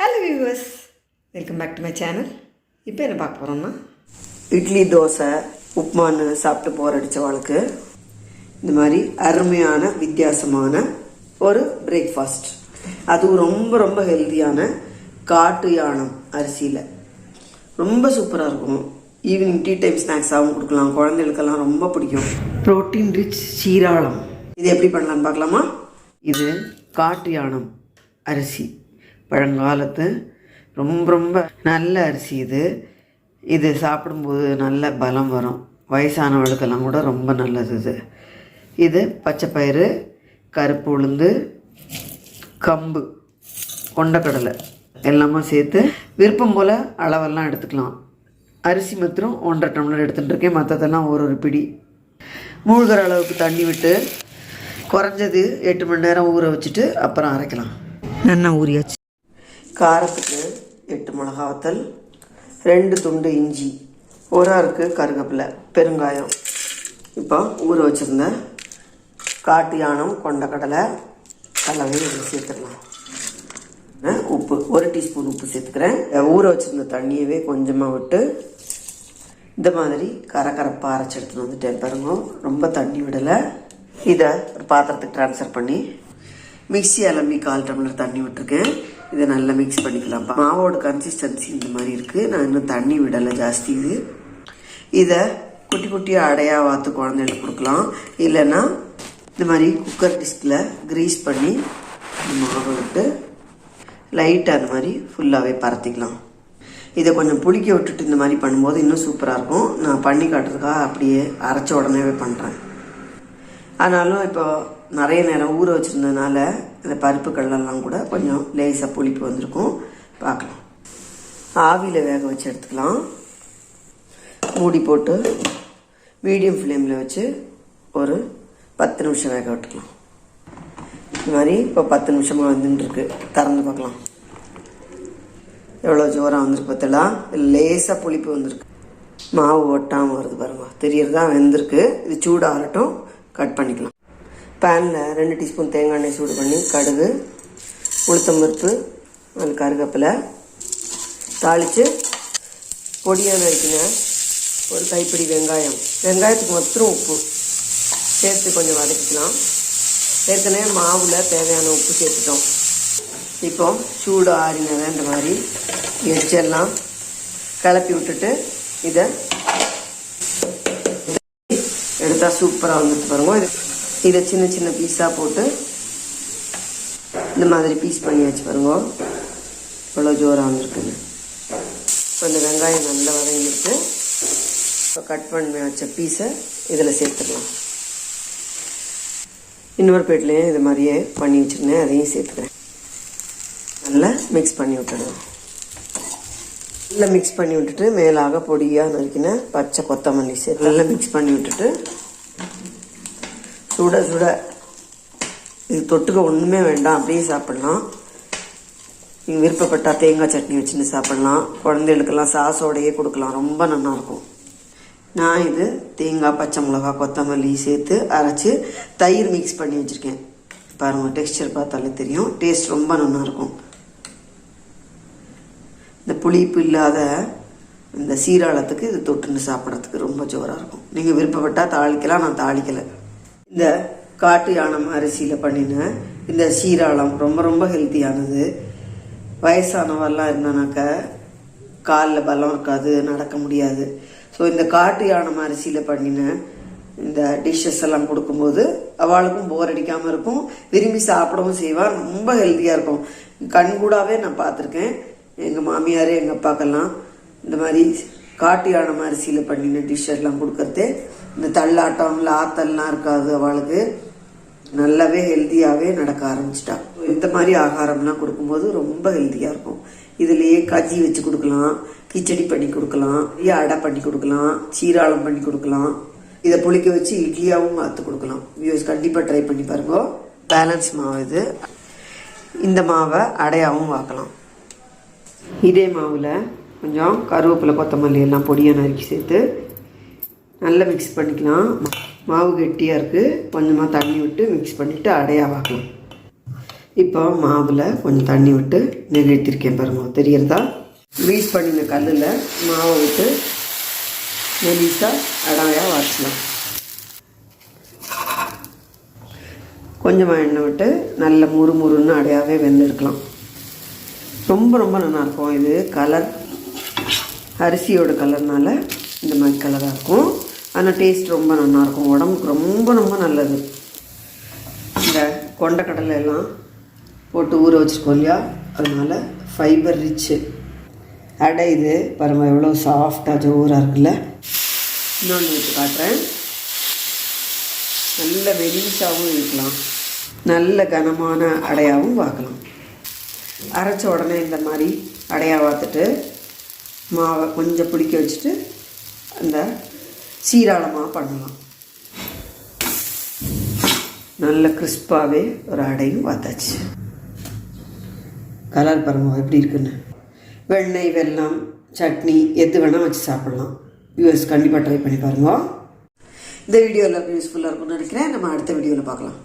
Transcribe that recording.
Hello viewers welcome back to my channel இப்போ என்ன பார்க்க போகிறோம்னா இட்லி தோசை உப்புமான்னு சாப்பிட்டு போர் அடித்தவாளுக்கு இந்த மாதிரி அருமையான வித்தியாசமான ஒரு பிரேக்ஃபாஸ்ட் அதுவும் ரொம்ப ரொம்ப ஹெல்த்தியான காட்டு யானம் அரிசியில். ரொம்ப சூப்பராக இருக்கும். ஈவினிங் டீ டைம் ஸ்நாக்ஸாகவும் கொடுக்கலாம். குழந்தைகளுக்கெல்லாம் ரொம்ப பிடிக்கும். ப்ரோட்டீன் ரிச் சீராளம். இது எப்படி பண்ணலான்னு பார்க்கலாமா? இது காட்டு யானம் அரிசி. பழங்காலத்து. ரொம்ப ரொம்ப நல்ல அரிசி இது. இது சாப்பிடும்போது நல்ல பலம் வரும். வயசானவர்களுக்கெல்லாம் கூட ரொம்ப நல்லது இது. இது பச்சைப்பயிறு கருப்பு உளுந்து கம்பு கொண்டக்கடலை எல்லாமே சேர்த்து விருப்பம் போல் அளவெல்லாம் எடுத்துக்கலாம். அரிசி மாத்திரம் ஒன்றரை டம்ளர் எடுத்துகிட்டு இருக்கேன். மற்றதெல்லாம் ஒரு ஒரு பிடி. மூழ்கிற அளவுக்கு தண்ணி விட்டு குறைஞ்சது எட்டு மணி நேரம் ஊற வச்சுட்டு அப்புறம் அரைக்கலாம். நல்லா ஊறியாச்சு. காரத்துக்கு எட்டு மிளகா வத்தல் ரெண்டு துண்டு இஞ்சி ஒரு அருக்கு கருகப்பிலை பெருங்காயம். இப்போ ஊற வச்சுருந்த காட்டு யானம் கொண்டக்கடலை கடலை இதில் சேர்த்துடலாம். உப்பு ஒரு டீஸ்பூன் உப்பு சேர்த்துக்கிறேன். ஊற வச்சுருந்த தண்ணியவே கொஞ்சமாக விட்டு இந்த மாதிரி கரக்கரப்பாக அரைச்சி எடுத்துன்னு வந்துட்டேன் பாருங்க. ரொம்ப தண்ணி விடலை. இதை ஒரு பாத்திரத்துக்கு ட்ரான்ஸ்ஃபர் பண்ணி மிக்ஸி அலம்பி கால் டம்ளர் தண்ணி விட்டுருக்கேன். இதை நல்லா மிக்ஸ் பண்ணிக்கலாம் மாவோட கன்சிஸ்டன்சி இந்த மாதிரி இருக்குது நான் இன்னும் தண்ணி விடலை ஜாஸ்தி இது. இதை குட்டி குட்டியாக அடையாக வாத்து குழந்தைகளுக்கு கொடுக்கலாம். இல்லைன்னா இந்த மாதிரி குக்கர் டிஸ்கில் க்ரீஸ் பண்ணி மாவு மாவை விட்டு லைட்டாக அந்த மாதிரி ஃபுல்லாகவே பரத்திக்கலாம். இதை கொஞ்சம் புளிக்க விட்டுட்டு இந்த மாதிரி பண்ணும்போது இன்னும் சூப்பராக இருக்கும். நான் பண்ணி காட்டுறதுக்காக அப்படியே அரைச்ச உடனேவே பண்ணுறேன் ஆனாலும் இப்போ நிறைய நேரம் ஊற வச்சுருந்ததுனால இந்த பருப்பு கடலெல்லாம் கூட கொஞ்சம் லேசாக புளிப்பு வந்திருக்கும். பார்க்கலாம். ஆவியில் வேக வச்சு எடுத்துக்கலாம். மூடி போட்டு மீடியம் ஃப்ளேமில் வச்சு ஒரு பத்து நிமிஷம் வேக விட்டுக்கலாம். இது மாதிரி இப்போ பத்து நிமிஷமாக வந்துட்டுருக்கு திறந்து பார்க்கலாம். எவ்வளோ ஜோராக வந்திருக்கு பார்த்தலாம் லேசாக புளிப்பு வந்திருக்கு. மாவு ஒட்டாமல் வருது பாருங்க. தெரியறதா வெந்திருக்கு. இது சூடாகட்டும் கட் பண்ணிக்கலாம். பேனில் ரெண்டு டீஸ்பூன் தேங்காய் எண்ணெய் சூடு பண்ணி கடுகு உளுத்தம்பருப்பு அது கருவேப்பிலை தாளித்து பொடியாக நறுக்கின ஒரு கைப்பிடி வெங்காயம். வெங்காயத்துக்கு மாத்திரம் உப்பு. சேர்த்து கொஞ்சம் வதக்கிக்கலாம். ஏற்கனவே மாவில் தேவையான உப்பு சேர்த்துட்டோம். இப்போ சூடு ஆறினதை இந்த மாதிரி எச்செல்லாம் கிளப்பி விட்டுட்டு இதை எடுத்தால் சூப்பராக வந்துட்டு பாருங்க. இது இதை சின்ன சின்ன பீஸாக போட்டு இந்த மாதிரி பீஸ் பண்ணியாச்சு பாருங்க. இவ்வளோ ஜோராக வந்திருக்குங்க. இப்போ இந்த வெங்காயம் நல்லா வதங்கிட்டு இப்போ கட் பண்ணி வச்ச பீஸை இதில் சேர்த்துக்கலாம். இன்னொரு பிளேட்லேயும் இது மாதிரியே பண்ணி வச்சுருந்தேன். அதையும் சேர்த்துக்கிறேன். நல்லா மிக்ஸ் பண்ணி விட்டுடுவோம் நல்லா மிக்ஸ் பண்ணி விட்டுட்டு மேலாக பொடியாக நறுக்கின பச்சை கொத்தமல்லி சேர்த்து நல்லா மிக்ஸ் பண்ணி விட்டுட்டு சுட சுட. இது தொட்டுக்க ஒன்றுமே வேண்டாம் அப்படியே சாப்பிடலாம். நீங்கள் விருப்பப்பட்டால் தேங்காய் சட்னி வச்சுன்னு சாப்பிடலாம். குழந்தைகளுக்கெல்லாம் சாஸோடையே கொடுக்கலாம் ரொம்ப நல்லாயிருக்கும். நான் இது தேங்காய் பச்சை மிளகா கொத்தமல்லி சேர்த்து அரைச்சி தயிர் மிக்ஸ் பண்ணி வச்சுருக்கேன். பாருங்கள் டெக்ஸ்டர் பார்த்தாலே தெரியும். டேஸ்ட் ரொம்ப நல்லாயிருக்கும். இந்த புளிப்பு இல்லாத இந்த சீராளத்துக்கு இது தொட்டுன்னு சாப்பிட்றதுக்கு ரொம்ப ஜோராக இருக்கும். நீங்கள் விருப்பப்பட்டால் தாளிக்கலாம் நான் தாளிக்கலை. இந்த காட்டு யானம் அரிசியில் பண்ணின இந்த சீராளம் ரொம்ப ரொம்ப ஹெல்த்தியானது. வயசானவரெல்லாம் இருந்தானாக்க காலில் பலம் இருக்காது நடக்க முடியாது. ஸோ இந்த காட்டு யானம் அரிசியில் பண்ணின இந்த டிஷ்ஷஸ் எல்லாம் கொடுக்கும்போது அவளுக்கும் போர் அடிக்காமல் இருக்கும். விரும்பி சாப்பிடவும் செய்வாள் ரொம்ப ஹெல்த்தியாக இருக்கும். கண்கூடாவே நான் பார்த்துருக்கேன். எங்கள் மாமியார் எங்கள் அப்பாக்கெல்லாம் இந்த மாதிரி காட்டு யானம் அரிசியில் பண்ணின டிஷ்ஷெல்லாம் கொடுக்கறது இந்த தள்ளாட்டம் லாத்தல்லாம் இருக்காது அவளுக்கு. நல்லாவே ஹெல்த்தியாகவே நடக்க ஆரம்பிச்சிட்டா. இந்த மாதிரி ஆகாரம்லாம் கொடுக்கும்போது ரொம்ப ஹெல்த்தியாக இருக்கும். இதுலேயே கஜி வச்சு கொடுக்கலாம் கிச்சடி பண்ணி கொடுக்கலாம் அடை பண்ணி கொடுக்கலாம் சீராளம் பண்ணி கொடுக்கலாம். இதை புளிக்க வச்சு இட்லியாகவும் மாற்று கொடுக்கலாம். வியூஸ் கண்டிப்பாக ட்ரை பண்ணி பாருங்க. பேலன்ஸ் மாவு இது. இந்த மாவை அடையாகவும் வாக்கலாம். இதே மாவில் கொஞ்சம் கருவேப்பிலை கொத்தமல்லி எல்லாம் பொடியாக நறுக்கி சேர்த்து நல்லா மிக்ஸ் பண்ணிக்கலாம். மாவு கெட்டியாக இருக்குது கொஞ்சமாக தண்ணி விட்டு மிக்ஸ் பண்ணிவிட்டு அடையாக வாக்கலாம். இப்போ மாவில் கொஞ்சம் தண்ணி விட்டு நெகிழ்த்திருக்கேன் பாருங்கள் தெரியறதா க்ரீஸ் பண்ணின கல்லில் மாவை விட்டு மெலிசாக அடையாக வாசலாம் கொஞ்சமாக எண்ணெய் விட்டு நல்ல முறு முறுன்னு வெந்திருக்கலாம். ரொம்ப ரொம்ப நல்லாயிருக்கும் இது கலர் அரிசியோட கலர்னால் இந்த மாதிரி கலராக இருக்கும். ஆனால் டேஸ்ட் ரொம்ப நல்லாயிருக்கும். உடம்புக்கு ரொம்ப ரொம்ப நல்லது. இந்த கொண்டக்கடலை எல்லாம் போட்டு ஊற வச்சுருக்கோம் இல்லையா? அதனால் ஃபைபர் ரிச்சு அடை இது. பாருங்க எவ்வளோ சாஃப்டாக ஜோராக இருக்குல்ல. இன்னொன்று வச்சு காட்டுறேன். நல்ல வெளிச்சாகவும் இருக்கலாம். நல்ல கனமான அடையாகவும் பார்க்கலாம். அரைச்ச உடனே இந்த மாதிரி அடையாக பார்த்துட்டு மாவை கொஞ்சம் பிடிக்க வச்சுட்டு அந்த சீராளமாக பண்ணலாம். நல்ல கிறிஸ்பாகவே ஒரு அடையும் பார்த்தாச்சு. கலர் பாருங்க எப்படி இருக்குன்னு. வெண்ணெய் வெல்லம் சட்னி எது வேணால் வச்சு சாப்பிட்லாம். யூஎஸ் கண்டிப்பாக ட்ரை பண்ணி பாருங்க. இந்த வீடியோவில் யூஸ்ஃபுல்லாக இருக்கும்னு நினைக்கிறேன். நம்ம அடுத்த வீடியோவில் பார்க்கலாம்.